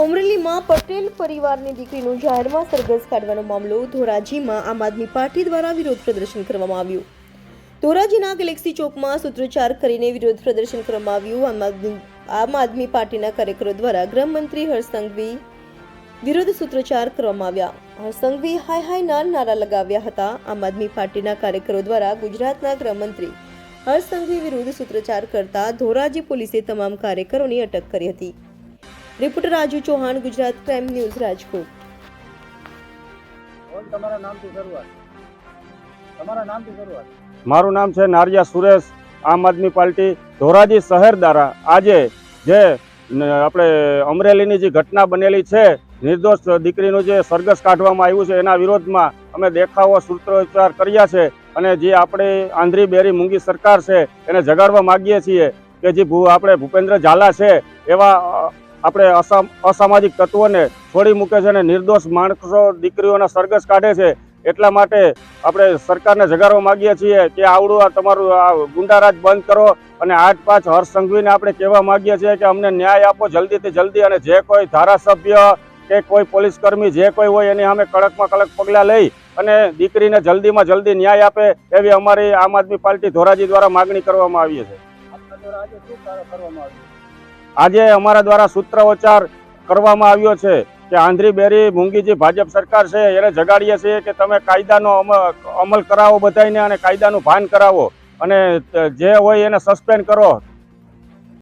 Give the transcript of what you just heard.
અમરેલીમાં પટેલ પરિવારની દીકરીનું જાહેરમાં સરઘસ કાઢવાનો મામલો ધોરાજીમાં આમ આદમી પાર્ટી દ્વારા વિરોધ પ્રદર્શન કરવામાં આવ્યું. ધોરાજીના ગેલેક્સી ચોકમાં સૂત્રોચ્ચાર કરીને વિરોધ પ્રદર્શન કરવામાં આવ્યું. આમ આદમી આમ આદમી પાર્ટીના કાર્યકરો દ્વારા ગૃહમંત્રી હર્ષંઘવી વિરોધ સૂત્રોચ્ચાર કરવામાં આવ્યા. હર્ષસંઘવી હાય હાય ના નારા લગાવ્યા હતા. આમ આદમી પાર્ટીના કાર્યકરો દ્વારા ગુજરાતના ગૃહમંત્રી હર્ષસંઘવી વિરુદ્ધ સૂત્રોચ્ચાર કરતા ધોરાજી પોલીસે તમામ કાર્યકરોની અટક કરી હતી. Reporter Raju Chauhan Gujarat crime news Rajkot. તમારા નામથી શરૂઆત. તમારા નામથી શરૂઆત. મારું નામ છે નારિયા સુરેશ આમ આદમી પાર્ટી ધોરાજી શહેર દ્વારા આજે જે આપણે અમરેલીની જે ઘટના બનેલી છે નિર્દોષ દીકરીનું જે સરઘસ કાઢવામાં આવ્યું છે એના વિરોધમાં અમે દેખાવો સૂત્રોચ્ચાર કર્યા છે અને જે આપણે આંધ્રી બેરી મૂંગી સરકાર છે એને જગાડવા માગીએ છીએ કે જે ભૂ આપણે ભૂપેન્દ્ર ઝાલા છે એવા આપણે અસામ અસામાજિક તત્વોને છોડી મૂકે છે અને નિર્દોષ માણસો દીકરીઓના સરઘસ કાઢે છે. એટલા માટે આપણે સરકારને જગાડવા માગીએ છીએ કે આવડું આ તમારું આ ગુંડારાજ બંધ કરો અને આઠ પાંચ હર્ષ સંઘવીને આપણે કહેવા માંગીએ છીએ કે અમને ન્યાય આપો જલ્દીથી જલ્દી અને જે કોઈ ધારાસભ્ય કે કોઈ પોલીસ કર્મી જે કોઈ હોય એની અમે કડકમાં કડક પગલાં લઈ અને દીકરીને જલ્દીમાં જલ્દી ન્યાય આપે એવી અમારી આમ આદમી પાર્ટી ધોરાજી દ્વારા માગણી કરવામાં આવી છે. આજે અમારા દ્વારા સૂત્રોચ્ચાર કરવામાં આવ્યો છે કે આંધ્રી બેરી મૂંગીજી ભાજપ સરકાર છે, એને જગાડીએ છીએ કે તમે કાયદાનો અમ- અમલ કરાવો બધાને અને કાયદાનું ભાન કરાવો અને જે હોય એને સસ્પેન્ડ કરો.